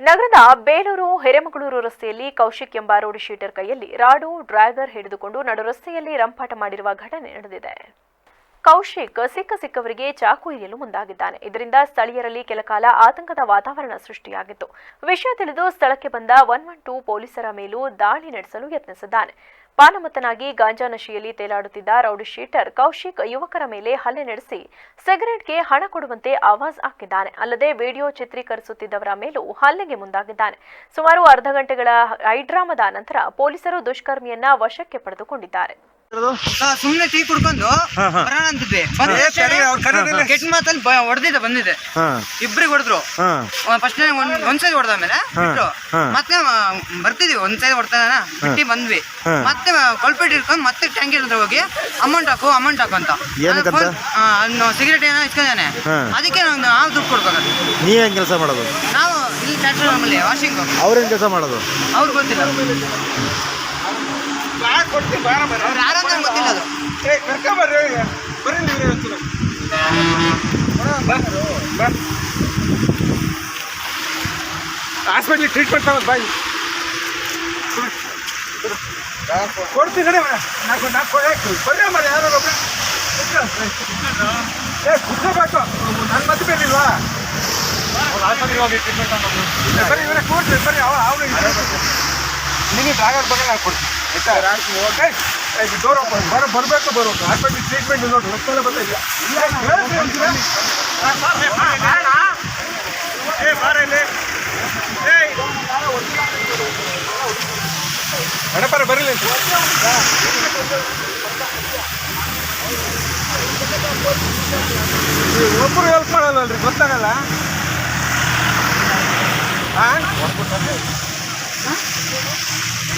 ನಗರದ ಬೇಲೂರು, ಹಿರೇಮಗಳೂರು ರಸ್ತೆಯಲ್ಲಿ ಕೌಶಿಕ್ ಎಂಬ ರೋಡ್ ಶೀಟರ್ ಕೈಯಲ್ಲಿ ರಾಡು ಡ್ರ್ಯಾಗರ್ ಹಿಡಿದುಕೊಂಡು ನಡು ರಸ್ತೆಯಲ್ಲಿ ರಂಪಾಟ ಮಾಡಿರುವ ಘಟನೆ ನಡೆದಿದೆ. ಕೌಶಿಕ್ ಸಿಕ್ಕ ಸಿಕ್ಕವರಿಗೆ ಚಾಕು ಇರಿಯಲು ಮುಂದಾಗಿದ್ದಾನೆ. ಇದರಿಂದ ಸ್ಥಳೀಯರಲ್ಲಿ ಕೆಲಕಾಲ ಆತಂಕದ ವಾತಾವರಣ ಸೃಷ್ಟಿಯಾಗಿತ್ತು. ವಿಷಯ ತಿಳಿದು ಸ್ಥಳಕ್ಕೆ ಬಂದ ಒನ್ ಒನ್ ಟೂ ಪೊಲೀಸರ ಮೇಲೂ ದಾಳಿ ನಡೆಸಲು ಯತ್ನಿಸಿದ್ದಾನೆ. ಪಾನಮತ್ತನಾಗಿ ಗಾಂಜಾ ನಶೆಯಲ್ಲಿ ತೇಲಾಡುತ್ತಿದ್ದ ರೌಡಿ ಶೀಟರ್ ಕೌಶಿಕ್ ಯುವಕರ ಮೇಲೆ ಹಲ್ಲೆ ನಡೆಸಿ ಸಿಗರೆಟ್ಗೆ ಹಣ ಕೊಡುವಂತೆ ಆವಾಜ್ ಹಾಕಿದ್ದಾನೆ. ಅಲ್ಲದೆ ವಿಡಿಯೋ ಚಿತ್ರೀಕರಿಸುತ್ತಿದ್ದವರ ಮೇಲೂ ಹಲ್ಲೆಗೆ ಮುಂದಾಗಿದ್ದಾನೆ. ಸುಮಾರು ಅರ್ಧ ಗಂಟೆಗಳ ಹೈಡ್ರಾಮದ ನಂತರ ಪೊಲೀಸರು ದುಷ್ಕರ್ಮಿಯನ್ನ ವಶಕ್ಕೆ ಪಡೆದುಕೊಂಡಿದ್ದಾರೆ. ಸುಮ್ನೆ ಟೀ ಕುಡ್ಕೊಂಡು ಬರೋಣ ಅಂತಿದ್ದೆ. ಕೆಟ್ಟ ಮಾತಲ್ಲಿ ಹೊಡೆದಿದ್ದೆ ಬಂದಿದೆ ಇಬ್ರಿಗೆ ಹೊಡೆದ್ರು. ಫಸ್ಟ್ ಒಂದ್ಸರಿ ಹೊಡೆದ ಮೇಲೆ ಮತ್ತೆ ಬರ್ತಿದ್ವಿ. ಒಂದ್ಸರಿ ಹೊಡ್ತಾನ ಬಿಟ್ಟಿ ಬಂದ್ವಿ. ಮತ್ತೆ ಕೊಲ್ಪೇಟ್ ಇಟ್ಕೊಂಡು ಮತ್ತೆ ಟ್ಯಾಂಕ್ ಹತ್ರ ಹೋಗಿ ಅಮೌಂಟ್ ಹಾಕು ಅಮೌಂಟ್ ಹಾಕು ಅಂತ? ಸಿಗರೇಟ್ ಏನೋ ಇಟ್ಕೊಂಡಾನೆ ಅದಕ್ಕೆ ನಾವು ನಾವು ದುಡ್ಡು ಕೊಡ್ಬೇಕು ನೀವೇನ್ ಕೆಲಸ ಮಾಡೋದು? ನಾವು ಇಲ್ಲಿ ಟ್ಯಾಕ್ಟರ್ ನಮ್ಮಲ್ಲಿ ವಾಷಿಂಗ್ ಅವ್ರೇನ್ ಕೆಲಸ ಮಾಡೋದು? ಅವ್ರು ಗೊತ್ತಿಲ್ಲ. ಅವ್ರು ಯಾರಂತ ಗೊತ್ತಿಲ್ಲ ಅದು. ಹಾಸ್ಪಿಟ್ಲಿಗೆ ಟ್ರೀಟ್ಮೆಂಟ್ ತಗೋದು ಬಾಯಿ ಕೊಡ್ತೀನಿ ಕಡೆ ನಾಲ್ಕು ನಾಲ್ಕು ಕೊಡ್ರಿ ಮಾಡಿ ಯಾರು ಏ ಕುತ್ಕೋಬೇಕು ನನ್ನ ಮತ್ತೆ ಟ್ರೀಟ್ಮೆಂಟ್ ಬರೀ ಇವರೇ ಕೊಡ್ತೀವಿ ಬರೀ ಅವ ಅವನಿಗೆ ನಿಮಗೆ ಡ್ರಾಗರ್ ಬಗ್ಗೆ ನಾನು ಕೊಡ್ತೀನಿ. ಆಯ್ತಾ? ಡೋರ್ ಓಪನ್ ಬರ, ಬರಬೇಕು ಬರಬೇಕು ಹಾಸ್ಪಿಟ್ಲಿಗೆ ಟ್ರೀಟ್ಮೆಂಟ್ ನೋಡಿ ರಕ್ತಲ್ಲ ಬರ್ತಾ ಇಲ್ಲ. ಏ ಬಾರ ಇಲ್ಲಿ ಹಣಪರ ಬರಲಿ ಒಬ್ಬರು ಹೆಲ್ಪ್ ಮಾಡಲ್ಲ ಗೊತ್ತಾಗಲ್ಲ? ಹಾಂ